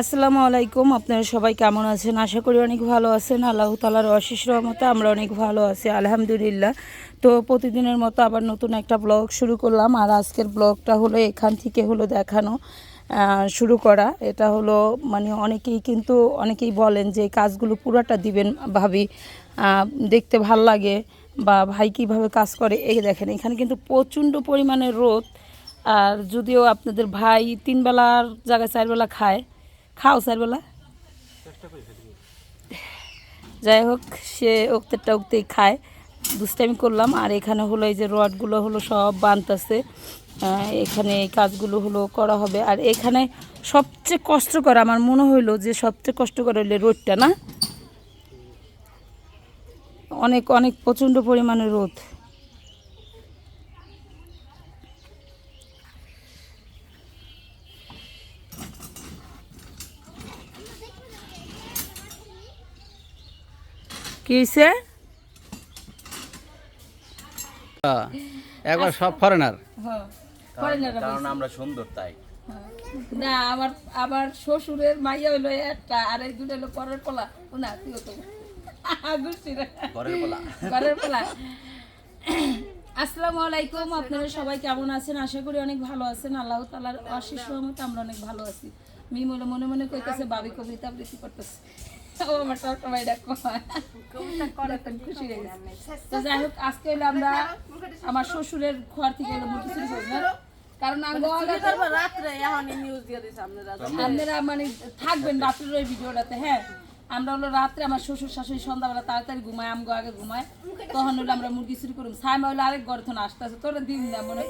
আসসালামু আলাইকুম, আপনারা সবাই কেমন আছেন? আশা করি অনেক ভালো আছেন। আল্লাহ তালার অশেষ রহমতে আমরা অনেক ভালো আছি, আলহামদুলিল্লাহ। তো প্রতিদিনের মতো আবার নতুন একটা ব্লগ শুরু করলাম। আর আজকের ব্লগটা হলো এখান থেকে হলো দেখানো শুরু করা। এটা হলো মানে অনেকেই কিন্তু, অনেকেই বলেন যে কাজগুলো পুরাটা দিবেন ভাবি দেখতে ভালো লাগে বা ভাই কীভাবে কাজ করে। এই দেখেন, এখানে কিন্তু প্রচণ্ড পরিমাণে রোদ। আর যদিও আপনাদের ভাই তিনবেলার জায়গায় চারবেলা খায় খাও চারবেলা যাই হোক, সে উক্তেরটা উক্তেই খায়। দুষ্টামি করলাম, আর এখানে হলো এই যে রডগুলো হলো সব বানতেছে। এখানে এই কাজগুলো হলো করা হবে। আর এখানে সবচেয়ে কষ্টকর, আমার মনে হইল যে সবচেয়ে কষ্টকর হইলে রোদটা, না? অনেক অনেক প্রচণ্ড পরিমাণে রোদ। কি একবার সব ফরেনার কারণ আমরা সুন্দর তাই। না আমার আমার শ্বশুরের মাইয়া হইল একটা আর এই দুটো হলো পরের পোলা। না তুইও তো। পোলা। আসসালামু আলাইকুম আপনারা সবাই কেমন আছেন? আশা করি অনেক ভালো আছেন। আল্লাহ তালার অশেষ রহমতে আমরা অনেক ভালো আছি। মিম হলো মনে মনে কইতেছে বাবি কবিতা আবৃত্তি করতেছে। আমার ডাকো খুশি হয়ে তো যাই হোক আজকে হলো আমরা আমার শ্বশুরের ঘর থেকে হলো মুরগি চুরি করি না কারণ আপনারা আপনারা মানে থাকবেন রাত্রের ওই ভিডিওটাতে হ্যাঁ? আমরা হলো রাত্রে আমার শ্বশুর শাশুড়ি সন্ধ্যাবেলা তাড়াতাড়ি ঘুমায় আমগো আগে ঘুমায়। তখন হলো আমরা মুরগি চুরি করুম। সাইমা হলো আরেক ঘর থেকে আসতেছে তোরা দিন না মনে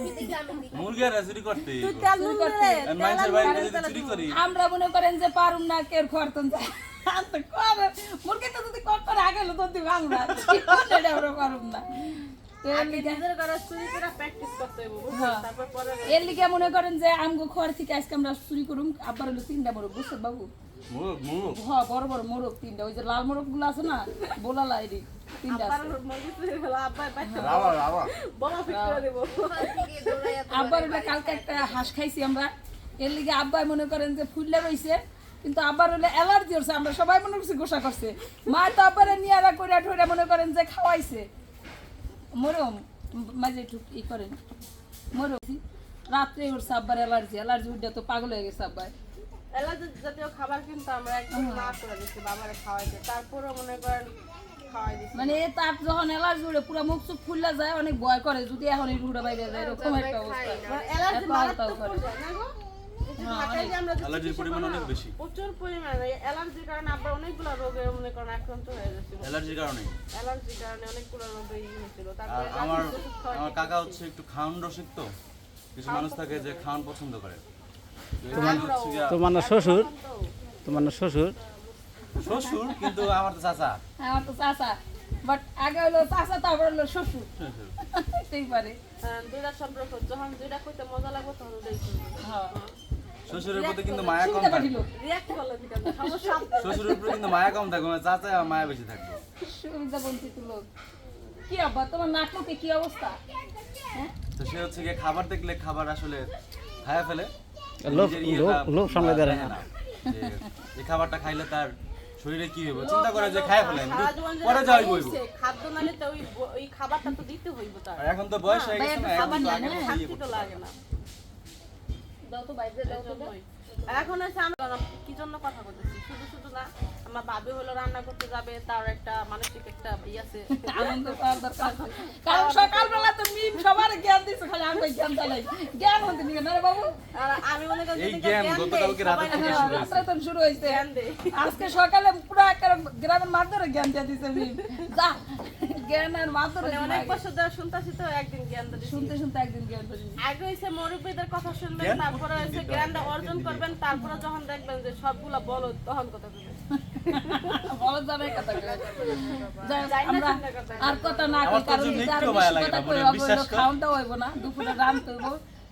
মুরগি আর চুরি করতে। আমরা মনে করেন যে পারুম না কের ঘর তো করে মুরগি তো যদি কট করে আগে হলো তো দিব আমরা আমরা পারুম না। এর লিগে-? হ্যাঁ। তারপর পরে এর লিগে মনে করেন যে আমগো ঘর থেকে আজকে আমরা চুরি করুম। আবার হলো তিনটা বড় বুঝছেন বাবু? মুরগ মুরগ। হ্যাঁ বড় বড় মোরগ তিনটা। ওই যে লাল মোরগগুলো আছে না বোলা লাইরি তিনটা আব্বার কালকে একটা হাঁস খাইছি আমরা। এর লিগে আব্বাই মনে করেন যে ফুললে রইছে কিন্তু আব্বার হলে অ্যালার্জি হচ্ছে আমরা সবাই মনে করছি গোসা করছে। মা তো আব্বারে নিয়ে আরা করে ঠোরে মনে করেন যে খাওয়াইছে। মরম মাঝে একটু ই করেন। মরম রাত্রে উঠছে আব্বার অ্যালার্জি। অ্যালার্জি উঠে তো পাগল হয়ে গেছে আব্বাই। জাতীয় খাবার কিন্তু আমরা একদম না করে দিচ্ছি বাবারে খাওয়াইতে মনে করেন মানে তার যখন উঠে পুরো মুখ ফুললা যায় অনেক ভয় করে যদি এখন এই রুড়ে বাইরে যায় এরকম একটা অবস্থা। অ্যালার্জি এত আলতাও করে। না গো? এই যে ঢাকায় যে আমরা যে অ্যালার্জির পরিমাণ অনেক বেশি। প্রচুর পরিমাণে অ্যালার্জির কারণে অনেকগুলো রোগে মনে করেন আক্রান্ত হয়ে যাচ্ছিল অ্যালার্জির কারণে। অ্যালার্জির কারণে অনেকগুলো রোগে হয়েছিল। তারপরে আমার আমার কাকা হচ্ছে একটু খাওয়ান রসিক তো। কিছু মানুষ থাকে যে খাওয়ান পছন্দ করে। তো এই জন্য হচ্ছে গিয়া- তোমার না শ্বশুর? তোমার না শ্বশুর? শ্বশুর কিন্তু আমার তো চাচা। আমার তো চাচা। বাট আগে হলো চাচা তারপর হলো শ্বশুর। হতেই পারে। হ্যাঁ, দুইটা সম্পর্ক। যখন দুইটা কইতে মজা লাগবে তখন ওটাই হ্যাঁ। শ্বশুরের প্রতি কিন্তু মায়া কম থাকে। পাঠিল রিয়াক্ট করলে ঠিক আছে সমস্যা শ্বশুরের উপরে কিন্তু মায়া কম থাকবে মানে চাচা মায়া বেশি থাকবে সুবিধা বঞ্চিত লোক। কি আব্বা তোমার নাটকে কি অবস্থা? হ্যাঁ? তো সে হচ্ছে গিয়ে খাবার দেখলে খাবার আসলে খায়া ফেলে। লোভ সামলে দেয় না। যে খাবারটা খাইলে তার শরীরে কি হইব? চিন্তা করে যে খায় ফেলেন পরে যাই বইব খাদ্য নালে তো ওই ওই খাবারটা তো দিতে হইব তার। এখন তো বয়স হয়ে গেছে না এখন তো না আগে হ্যাঁ, ইয়ে শান্তি তো লাগে না দাও তো বাইরে দাও তো এখন হচ্ছে আমরা কি জন্য কথা বলতেছি? শুধু শুধু না আমার ভাবি হলো রান্না করতে যাবে তার একটা মানসিক একটা ই আছে। আনন্দ পাওয়ার দরকার কারণ সকালবেলা তো মিম সবার জ্ঞান দিচ্ছে খালি আমি জ্ঞান জ্ঞান হতে নিয়ে না বাবু। মনে এই যদি জ্ঞান জ্ঞান দেই, গতকালকে রাতে থেকে শুরু হয়েছে। রাত্রে শুরু হয়েছে। আজকে সকালে পুরো একেবারে গ্রামের মাধ্যমে জ্ঞান দিয়ে দিছে মিম। যা। জ্ঞান আর মাধ্যমে মানে অনেক বছর ধরে শুনতেছি তো একদিন জ্ঞান দিছি শুনতে শুনতে একদিন জ্ঞান দিয়ে আগে হইছে মুরব্বীদের কথা শুনবেন তারপরে হইছে জ্ঞানটা অর্জন করবেন তারপরে যখন দেখবেন যে সবগুলা বলো। তখন কথা বলবেন বলো যাবে কথা আমরা আর কথা না কই কারণ একটু বিশ্বাস হইব না দুপুরে রান্নতে হইব।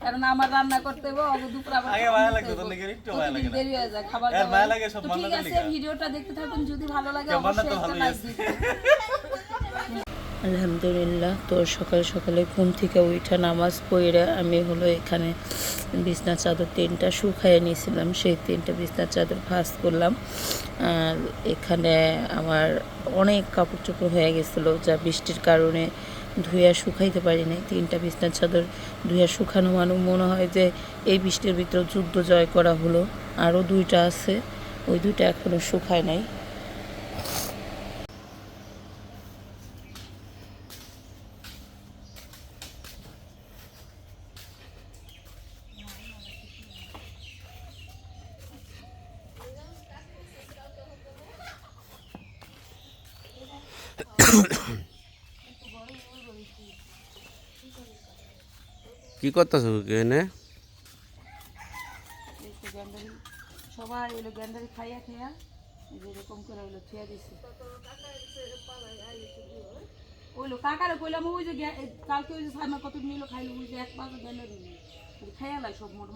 কারণ আমার রান্না করতে হইব অগ দুপুরে আবার আগে মায়া লেগে একটু মায়া লাগে না। দেরি হয়ে যায় খাবার। মায়া লাগে সব তো ঠিক আছে ভিডিওটা দেখতে থাকুন যদি ভালো লাগে অবশ্যই একটা লাইক। দিবেন আলহামদুলিল্লাহ তো সকাল সকালে ঘুম থেকে উঠা নামাজ পড়ে আমি হলো এখানে বিছনা চাদর তিনটা শুকাইয়ে নিয়েছিলাম সেই তিনটা বিছনার চাদর ভাঁজ করলাম আর এখানে আমার অনেক কাপড় চোপড় হয়ে গেছিল যা বৃষ্টির কারণে ধুইয়া শুকাইতে পারি নাই। তিনটা বিছনার চাদর ধুইয়া শুকানো মানে মনে হয় যে এই বৃষ্টির ভিতরে যুদ্ধ জয় করা হলো। আরও দুইটা আছে, ওই দুইটা এখনও শুকায় নাই। কি করতেছ এখানে সবাই গ্যান্ডারি খাইয়া খাইয়া এই যে এরকম করে দিছে। কাকারে ওই যে কালকে ওই যে কত নিল খাইলো গ্যান্ডারি খাইয়া সব মোট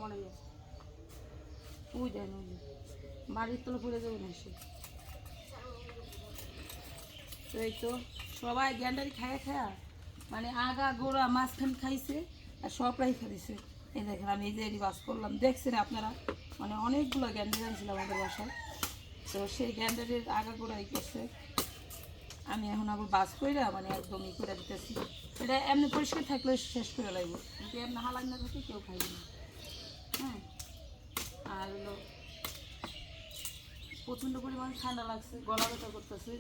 বাড়ির তলে না সে। তো, সবাই গ্যান্ডারি খাইয়া খাইয়া মানে আগা গোড়া মাঝখান খাইছে। আর সব রাইখা এই দেখেন, আমি এই যে এটি বাস করলাম। দেখছেন আপনারা? মানে অনেকগুলো গ্যান্ডারি আনছিল আমাদের বাসায়। তো সেই গ্যান্ডারির আগা গোড়া করছে। আমি এখন আবার বাস করে মানে একদম ই করে দিতেছি। এটা এমনি পরিষ্কার থাকলে শেষ করে লাগবে যদি এমনি হালান না থাকে, কেউ খাইবে না। হ্যাঁ? আর হলো, প্রচণ্ড পরিমাণ ঠান্ডা লাগছে, গলা ব্যথা করতেছে।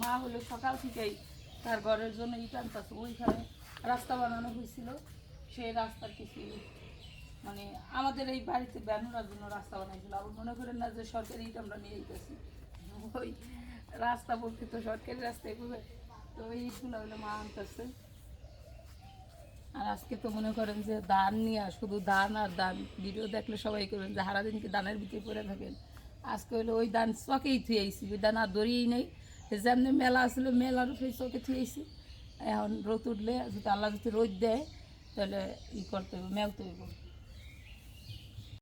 মা হলো সকাল থেকেই তার ঘরের জন্য ইট আনতেছে ওইখানে রাস্তা বানানো হয়েছিল। সেই রাস্তার কিছু মানে আমাদের এই বাড়িতে বেনোরার জন্য রাস্তা বানাইছিল। আবার মনে করেন না যে সরকারি ইট আমরা নিয়ে যেতেছি ওই রাস্তা বলতে তো সরকারি রাস্তা এগুলো তো ওই ইটগুলো হলো মা আনতেছে। আর আজকে তো মনে করেন যে দান নিয়ে শুধু দান আর দান। ভিডিও দেখলে সবাই করবেন যে সারাদিন কি দানের ভিতরে পড়ে থাকেন। আজকে হলো ওই দান চকেই থুয়েছি ওই দান আর দড়িয়েই নেই। যেমনি মেলা আসলে মেলার উপরে চকে থুয়েছি এখন রোদ উঠলে যদি আল্লাহ যদি রোদ দেয়, তাহলে ই করতে হবে মেলতে হইব।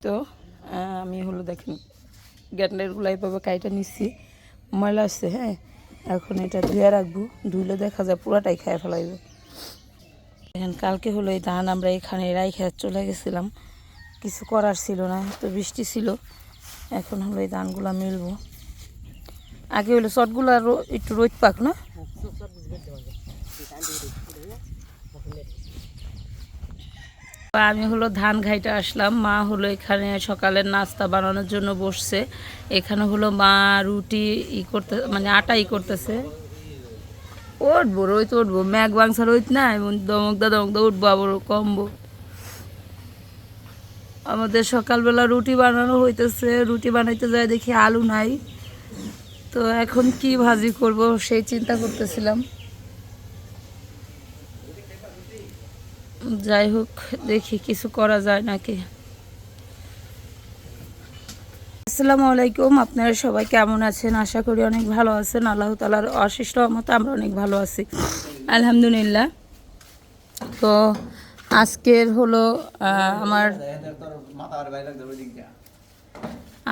তো আমি হলো দেখেন গ্যান্ডারগুলো এইভাবে কাইটা নিচ্ছি। ময়লা আসছে হ্যাঁ? এখন এটা ধুয়ে রাখব, ধুইলে দেখা যায় পুরাটাই খায় ফেলাইবে। এখন কালকে হলো এই ধান আমরা এখানে রাইখে চলে গেছিলাম। কিছু করার ছিল না, তো বৃষ্টি ছিল। এখন হলো এই ধানগুলো মিলবো। আগে হলো শটগুলো একটু রোদ পাক, না? আমি হলো ধান ঘাইটা আসলাম, মা হলো এখানে সকালের নাস্তা বানানোর জন্য বসছে। এখানে হলো মা রুটি ই করতে মানে আটা ই করতেছে। উঠবো রোদ উঠবো, ম্যাগ বাংসা রোদ না, এবং দমকদা দমকদা উঠবো, আবার কমবো। আমাদের সকালবেলা রুটি বানানো হইতেছে, রুটি বানাইতে যায় দেখি আলু নাই। তো এখন কি ভাজি করব সেই চিন্তা করতেছিলাম। যাই হোক দেখি কিছু করা যায় নাকি। আসসালামু আলাইকুম আপনারা সবাই কেমন আছেন? আশা করি অনেক ভালো আছেন। আল্লাহ তালার অশেষ রহমতে আমরা অনেক ভালো আছি। আলহামদুলিল্লাহ। তো আজকের হলো আমার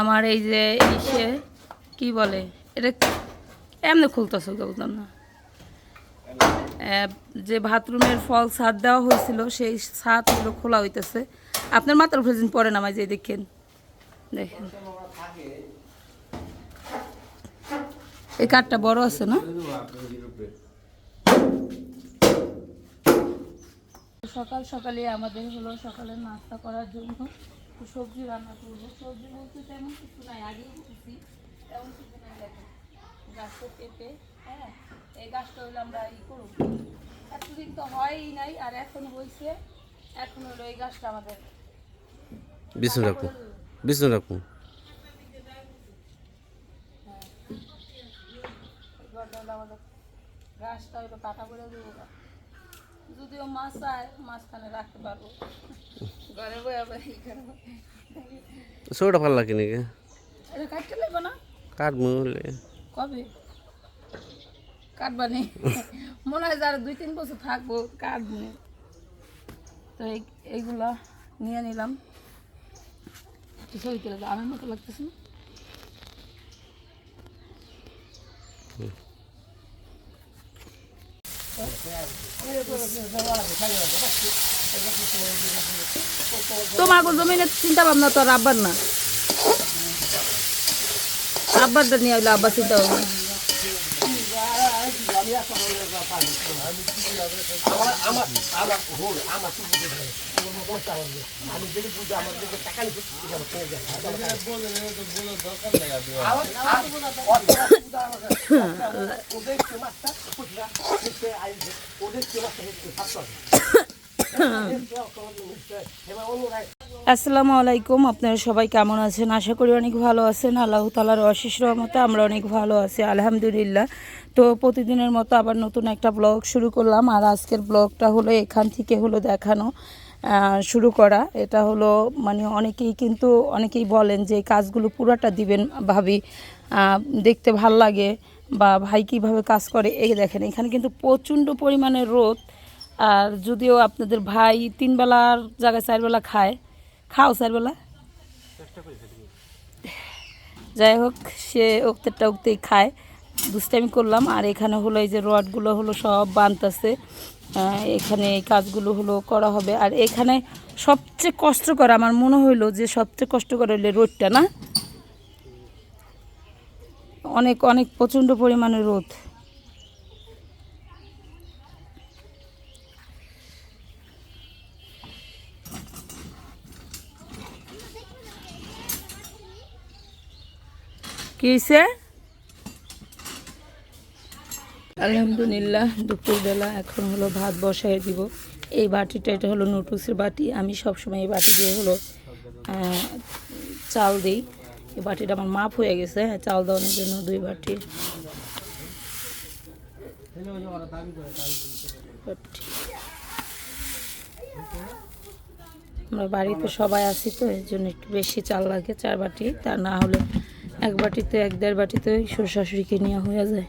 আমার এই যে ইসে কি বলে? এটা এমনি খুলতেছে বুঝলাম না। যে বাথরুমের ফল ছাদ দেওয়া হয়েছিল, সেই ছাদগুলো খোলা হইতেছে। আপনার মাথার উপরে যেন পড়ে নামায় যে দেখেন। দেখেন। এই কাঠটা বড় আছে না? সকাল সকালে আমাদের হলো সকালে নাস্তা করার জন্য। সবজি রান্না করব। সবজি বলতে তেমন কিছু নাই, আগেই তেমন কিছু গাছটা পেঁপে হ্যাঁ এই গাছটা হলো আমরা ই করব। এতদিন তো হয়ই নাই আর এখন হয়েছে এখন হলো এই গাছটা আমাদের। বিষ্ণু রাখুন বিষ্ণু রাখুন আমাদের গাছটা হলো কাটা করে দেবো যদিও মাছ চায় মাঝখানে রাখতে পারব। ঘরে বয়ে আবার এইখানে ছোটা ভালো লাগে নাকি কাটতে লাগবে না? কাটবো কবে? কাটবানি মনে হয় যারা দুই তিন বছর থাকব, কাটবো তো এই- এইগুলা নিয়ে নিলাম। ছবি তুলে আমার মতো লাগতেছে না? তোমার জমিনের চিন্তা ভাবনা তো আর না আব্বারটা নিয়ে হইল আব্বার চিন্তা ভাবনা আসসালামু আলাইকুম, আপনারা সবাই কেমন আছেন? আশা করি অনেক ভালো আছেন। আল্লাহ তালার অশেষ রহমতে আমরা অনেক ভালো আছি, আলহামদুলিল্লাহ। তো প্রতিদিনের মতো আবার নতুন একটা ব্লগ শুরু করলাম। আর আজকের ব্লগটা হলো, এখান থেকে হলো দেখানো শুরু করা। এটা হলো মানে অনেকেই কিন্তু, অনেকেই বলেন যে কাজগুলো পুরাটা দিবেন ভাবি। দেখতে ভালো লাগে বা ভাই কীভাবে কাজ করে, এই দেখেন, এখানে কিন্তু প্রচণ্ড পরিমাণে রোদ। আর যদিও আপনাদের ভাই তিন বেলার জায়গায় চার বেলা খায়, খাও চারবেলা। যাই হোক, সে উক্তেরটা উক্তেই খায়। দুষ্টামি করলাম, আর এখানে হলো এই যে রডগুলো হলো সব বানতেছে। এখানে এই কাজগুলো হলো করা হবে। আর এখানে সবচেয়ে কষ্টকর, আমার মনে হইল যে সবচেয়ে কষ্টকর হইলে রোদটা না? অনেক অনেক প্রচণ্ড পরিমাণে রোদ। কি হয়েছে আলহামদুলিল্লাহ দুপুরবেলা এখন হলো ভাত বসাই দিব। এই বাটিটা এটা হলো নুটুসের বাটি। আমি সবসময় এই বাটি দিয়ে হলো চাল দিই। এই বাটিটা আমার মাপ হয়ে গেছে হ্যাঁ, চাল দেওয়ানোর জন্য দুই বাটি। আমরা বাড়িতে সবাই আছি তো এর জন্য একটু বেশি চাল লাগে চার বাটি। তা না হলে এক বাটিতে এক দেড় বাটিতে শ্বশুর শাশুড়িকে নেওয়া হয়ে যায়।